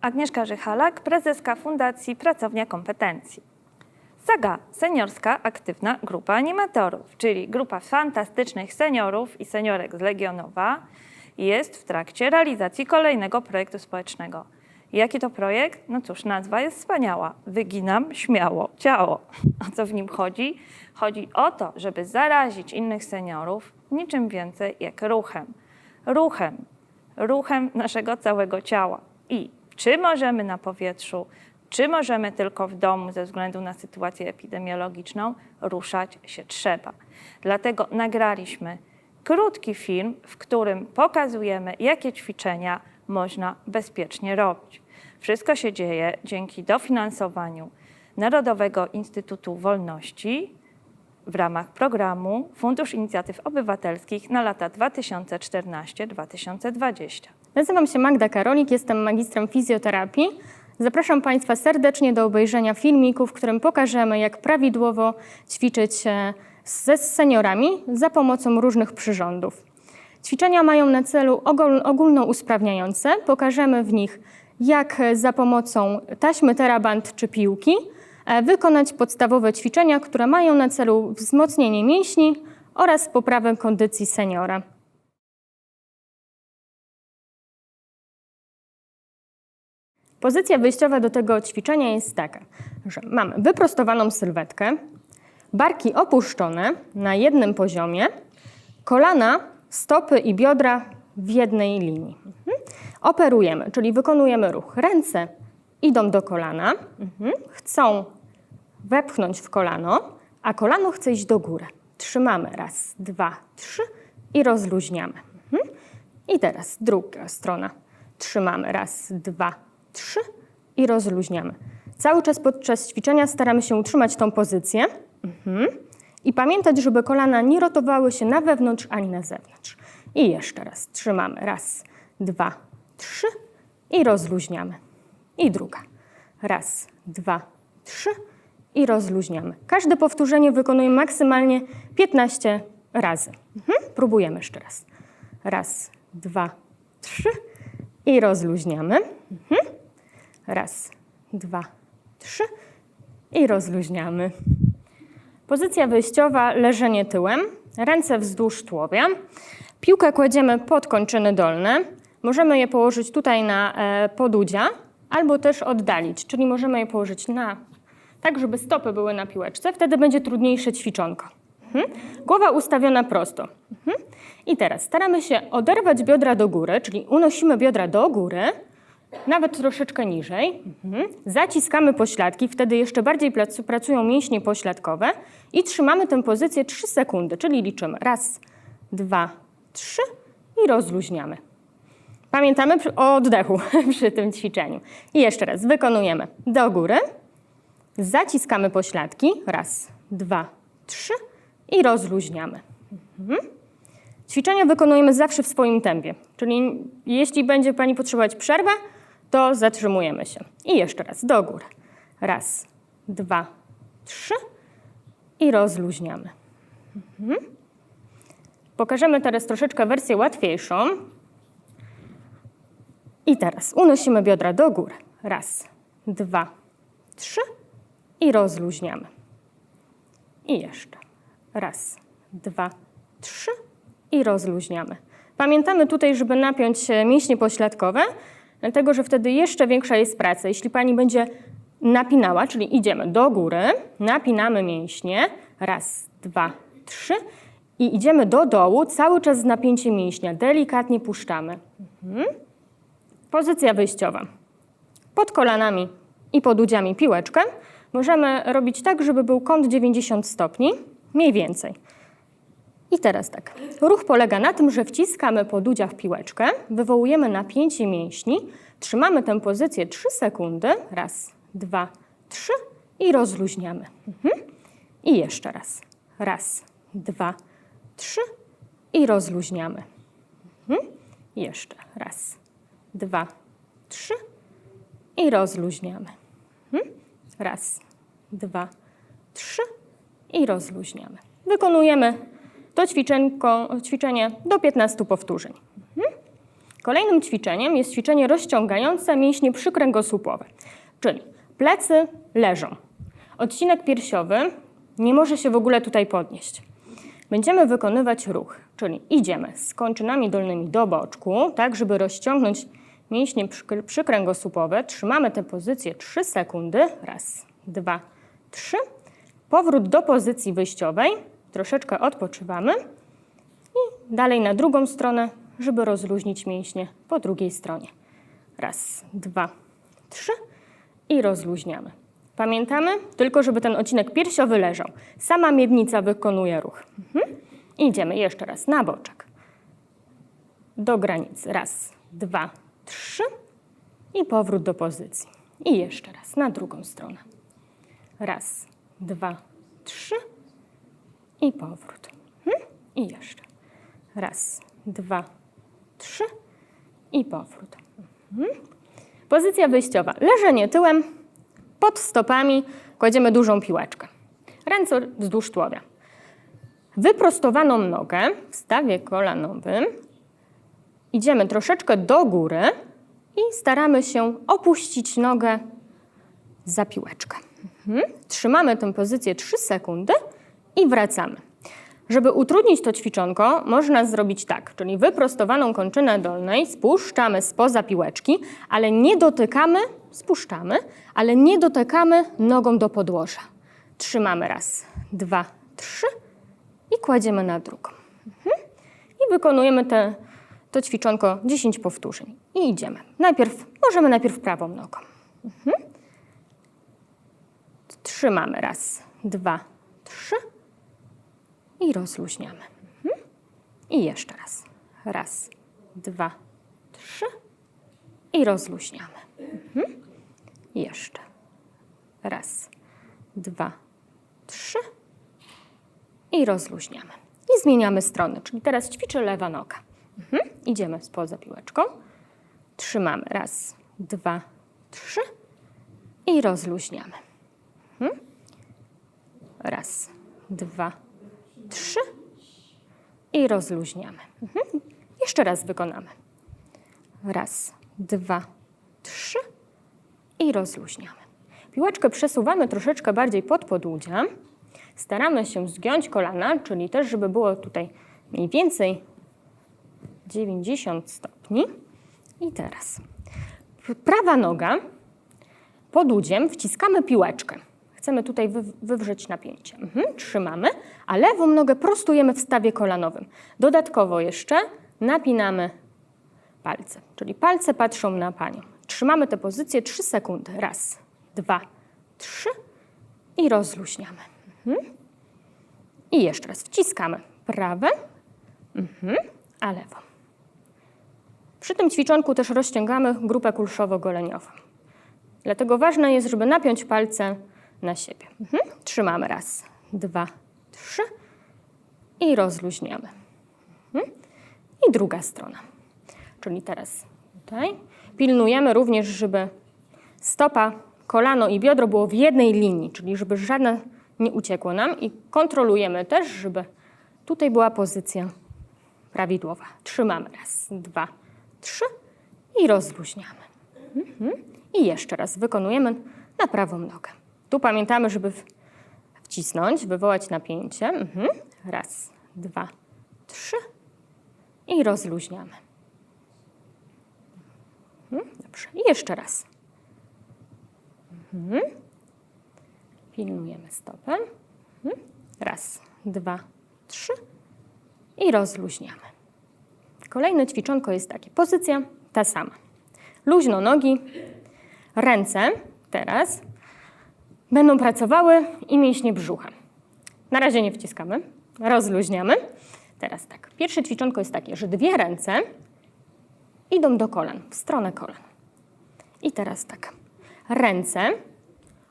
Agnieszka Żychalak, prezeska Fundacji Pracownia Kompetencji. Saga Seniorska Aktywna Grupa Animatorów, czyli grupa fantastycznych seniorów i seniorek z Legionowa, jest w trakcie realizacji kolejnego projektu społecznego. Jaki to projekt? No cóż, nazwa jest wspaniała. Wyginam śmiało ciało. O co w nim chodzi? Chodzi o to, żeby zarazić innych seniorów niczym więcej jak ruchem. Ruchem, ruchem naszego całego ciała. I czy możemy na powietrzu, czy możemy tylko w domu ze względu na sytuację epidemiologiczną, ruszać się trzeba. Dlatego nagraliśmy krótki film, w którym pokazujemy, jakie ćwiczenia można bezpiecznie robić. Wszystko się dzieje dzięki dofinansowaniu Narodowego Instytutu Wolności w ramach programu Fundusz Inicjatyw Obywatelskich na lata 2014-2020. Nazywam się Magda Karolik, jestem magistrem fizjoterapii. Zapraszam Państwa serdecznie do obejrzenia filmiku, w którym pokażemy, jak prawidłowo ćwiczyć ze seniorami za pomocą różnych przyrządów. Ćwiczenia mają na celu ogól- ogólnousprawniające. Pokażemy w nich, jak za pomocą taśmy teraband czy piłki e, wykonać podstawowe ćwiczenia, które mają na celu wzmocnienie mięśni oraz poprawę kondycji seniora. Pozycja wyjściowa do tego ćwiczenia jest taka, że mamy wyprostowaną sylwetkę, barki opuszczone na jednym poziomie, kolana, stopy i biodra w jednej linii. Mhm. Operujemy, czyli wykonujemy ruch. Ręce idą do kolana, mhm. chcą wepchnąć w kolano, a kolano chce iść do góry. Trzymamy raz, dwa, trzy i rozluźniamy. Mhm. I teraz druga strona. Trzymamy raz, dwa, trzy i rozluźniamy. Cały czas podczas ćwiczenia staramy się utrzymać tą pozycję mhm. i pamiętać, żeby kolana nie rotowały się na wewnątrz ani na zewnątrz. I jeszcze raz. Trzymamy raz, dwa, trzy i rozluźniamy. I druga. Raz, dwa, trzy i rozluźniamy. Każde powtórzenie wykonujemy maksymalnie 15 razy. Mhm. Próbujemy jeszcze raz. Raz, dwa, trzy i rozluźniamy. Mhm. Raz, dwa, trzy i rozluźniamy. Pozycja wyjściowa, leżenie tyłem, ręce wzdłuż tułowia. Piłkę kładziemy pod kończyny dolne. Możemy je położyć tutaj na e, podudzia albo też oddalić, czyli możemy je położyć na tak, żeby stopy były na piłeczce. Wtedy będzie trudniejsze ćwiczonko. Mhm. Głowa ustawiona prosto. Mhm. I teraz staramy się oderwać biodra do góry, czyli unosimy biodra do góry, nawet troszeczkę niżej. Mhm. Zaciskamy pośladki, wtedy jeszcze bardziej pracują mięśnie pośladkowe i trzymamy tę pozycję 3 sekundy, czyli liczymy raz, dwa, trzy i rozluźniamy. Pamiętamy o oddechu przy tym ćwiczeniu. I jeszcze raz wykonujemy do góry, zaciskamy pośladki, raz, dwa, trzy i rozluźniamy. Ćwiczenia wykonujemy zawsze w swoim tempie, czyli jeśli będzie Pani potrzebować przerwę, to zatrzymujemy się. I jeszcze raz, do góry. Raz, dwa, trzy i rozluźniamy. Mhm. Pokażemy teraz troszeczkę wersję łatwiejszą. I teraz unosimy biodra do góry. Raz, dwa, trzy i rozluźniamy. I jeszcze. Raz, dwa, trzy i rozluźniamy. Pamiętamy tutaj, żeby napiąć mięśnie pośladkowe, dlatego że wtedy jeszcze większa jest praca. Jeśli pani będzie napinała, czyli idziemy do góry, napinamy mięśnie, raz, dwa, trzy i idziemy do dołu, cały czas z napięciem mięśnia, delikatnie puszczamy. Mhm. Pozycja wyjściowa. Pod kolanami i pod udziami piłeczkę możemy robić tak, żeby był kąt 90 stopni, mniej więcej. I teraz tak. Ruch polega na tym, że wciskamy pod udział w piłeczkę, wywołujemy napięcie mięśni, trzymamy tę pozycję 3 sekundy, raz, dwa, trzy i rozluźniamy. Mhm. I jeszcze raz. Raz, dwa, trzy i rozluźniamy. Mhm. Jeszcze raz, dwa, trzy i rozluźniamy. Mhm. Raz, dwa, trzy i rozluźniamy. Wykonujemy to ćwiczenie do 15 powtórzeń. Mhm. Kolejnym ćwiczeniem jest ćwiczenie rozciągające mięśnie przykręgosłupowe, czyli plecy leżą. Odcinek piersiowy nie może się w ogóle tutaj podnieść. Będziemy wykonywać ruch, czyli idziemy z kończynami dolnymi do boczku, tak żeby rozciągnąć mięśnie przyk- przykręgosłupowe. Trzymamy tę pozycję 3 sekundy. Raz, dwa, trzy. Powrót do pozycji wyjściowej. Troszeczkę odpoczywamy. I dalej na drugą stronę, żeby rozluźnić mięśnie po drugiej stronie. Raz, dwa, trzy i rozluźniamy. Pamiętamy? Tylko żeby ten odcinek piersiowy leżał. Sama miednica wykonuje ruch. Mhm. Idziemy jeszcze raz na boczek. Do granicy. Raz, dwa, trzy i powrót do pozycji. I jeszcze raz na drugą stronę. Raz, dwa, trzy i powrót. Mhm. I jeszcze. Raz, dwa, trzy i powrót. Mhm. Pozycja wyjściowa. Leżenie tyłem, pod stopami kładziemy dużą piłeczkę. Ręce wzdłuż tułowia. Wyprostowaną nogę w stawie kolanowym idziemy troszeczkę do góry i staramy się opuścić nogę za piłeczkę. Mhm. Trzymamy tę pozycję 3 sekundy i wracamy. Żeby utrudnić to ćwiczonko, można zrobić tak, czyli wyprostowaną kończynę dolnej spuszczamy spoza piłeczki, ale nie dotykamy, spuszczamy, ale nie dotykamy nogą do podłoża. Trzymamy raz, dwa, trzy i kładziemy na drugą. Mhm. I wykonujemy te, to ćwiczonko 10 powtórzeń. I idziemy. Najpierw, możemy najpierw prawą nogą. Mhm. Trzymamy raz, dwa, trzy i rozluźniamy. Mhm. I jeszcze raz. Raz, dwa, trzy i rozluźniamy. Mhm. Jeszcze. Raz, dwa, trzy i rozluźniamy. I zmieniamy strony, czyli teraz ćwiczy lewa noga. Mhm. Idziemy spoza piłeczką. Trzymamy. Raz, dwa, trzy i rozluźniamy. Mhm. Raz, dwa, trzy i rozluźniamy. Mhm. Jeszcze raz wykonamy. Raz, dwa, trzy i rozluźniamy. Piłeczkę przesuwamy troszeczkę bardziej pod podłudzie. Staramy się zgiąć kolana, czyli też, żeby było tutaj mniej więcej 90 stopni. I teraz prawa noga pod udziem wciskamy piłeczkę. Chcemy tutaj wy, wywrzeć napięcie. Mhm, trzymamy, a lewą nogę prostujemy w stawie kolanowym. Dodatkowo jeszcze napinamy palce, czyli palce patrzą na panią. Trzymamy tę pozycję 3 sekundy. Raz, dwa, trzy i rozluźniamy. Mhm. I jeszcze raz wciskamy prawe, mhm, a lewą. Przy tym ćwiczonku też rozciągamy grupę kulszowo-goleniową. Dlatego ważne jest, żeby napiąć palce na siebie. Mhm. Trzymamy raz, dwa, trzy i rozluźniamy. Mhm. I druga strona. Czyli teraz tutaj pilnujemy również, żeby stopa, kolano i biodro było w jednej linii, czyli żeby żadne nie uciekło nam i kontrolujemy też, żeby tutaj była pozycja prawidłowa. Trzymamy raz, dwa, trzy i rozluźniamy. Mhm. I jeszcze raz wykonujemy na prawą nogę. Tu pamiętamy, żeby wcisnąć, wywołać napięcie. Mhm. Raz, dwa, trzy i rozluźniamy. Mhm. Dobrze. I jeszcze raz. Mhm. Pilnujemy stopę. Mhm. Raz, dwa, trzy i rozluźniamy. Kolejne ćwiczonko jest takie. Pozycja ta sama. Luźno nogi, ręce teraz będą pracowały i mięśnie brzucha. Na razie nie wciskamy, rozluźniamy. Teraz tak. Pierwsze ćwiczonko jest takie, że dwie ręce idą do kolan, w stronę kolan. I teraz tak. Ręce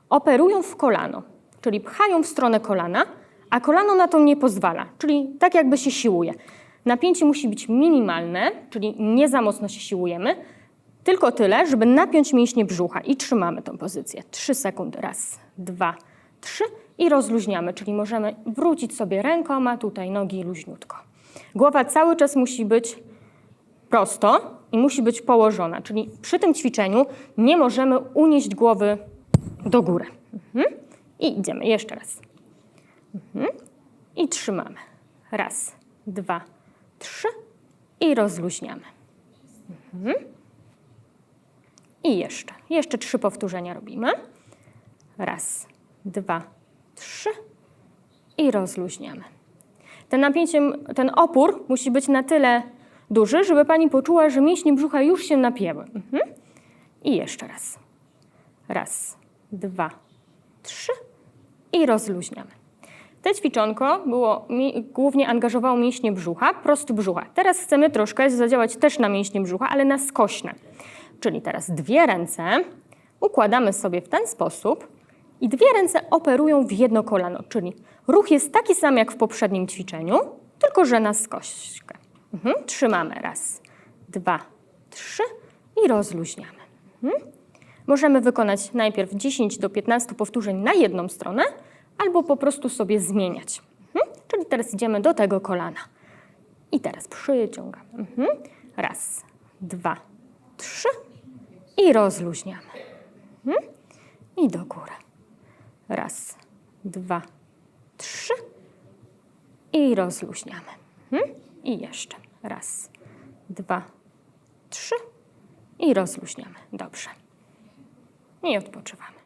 operują w kolano, czyli pchają w stronę kolana, a kolano na to nie pozwala, czyli tak jakby się siłuje. Napięcie musi być minimalne, czyli nie za mocno się siłujemy, tylko tyle, żeby napiąć mięśnie brzucha i trzymamy tą pozycję. Trzy sekundy. Raz, dwa, trzy i rozluźniamy, czyli możemy wrócić sobie rękoma, tutaj nogi luźniutko. Głowa cały czas musi być prosto, i musi być położona, czyli przy tym ćwiczeniu nie możemy unieść głowy do góry. Mhm. I idziemy jeszcze raz. Mhm. I trzymamy. Raz, dwa, trzy i rozluźniamy. Mhm. I jeszcze. Jeszcze trzy powtórzenia robimy. Raz, dwa, trzy i rozluźniamy. Ten napięcie, ten opór musi być na tyle duży, żeby pani poczuła, że mięśnie brzucha już się napięły. Mhm. I jeszcze raz. Raz, dwa, trzy i rozluźniamy. Te ćwiczonko było, mi, głównie angażowało mięśnie brzucha, prosto brzucha. Teraz chcemy troszkę zadziałać też na mięśnie brzucha, ale na skośne. Czyli teraz dwie ręce układamy sobie w ten sposób i dwie ręce operują w jedno kolano, czyli ruch jest taki sam jak w poprzednim ćwiczeniu, tylko że na skośkę. Mhm. Trzymamy raz, dwa, trzy i rozluźniamy. Mhm. Możemy wykonać najpierw 10 do 15 powtórzeń na jedną stronę, albo po prostu sobie zmieniać. Mhm. Czyli teraz idziemy do tego kolana. I teraz przyciągamy. Mhm. Raz, dwa, trzy i rozluźniamy. Mhm. I do góry. Raz, dwa, trzy i rozluźniamy. Mhm. I jeszcze. Raz, dwa, trzy i rozluźniamy. Dobrze. I odpoczywamy.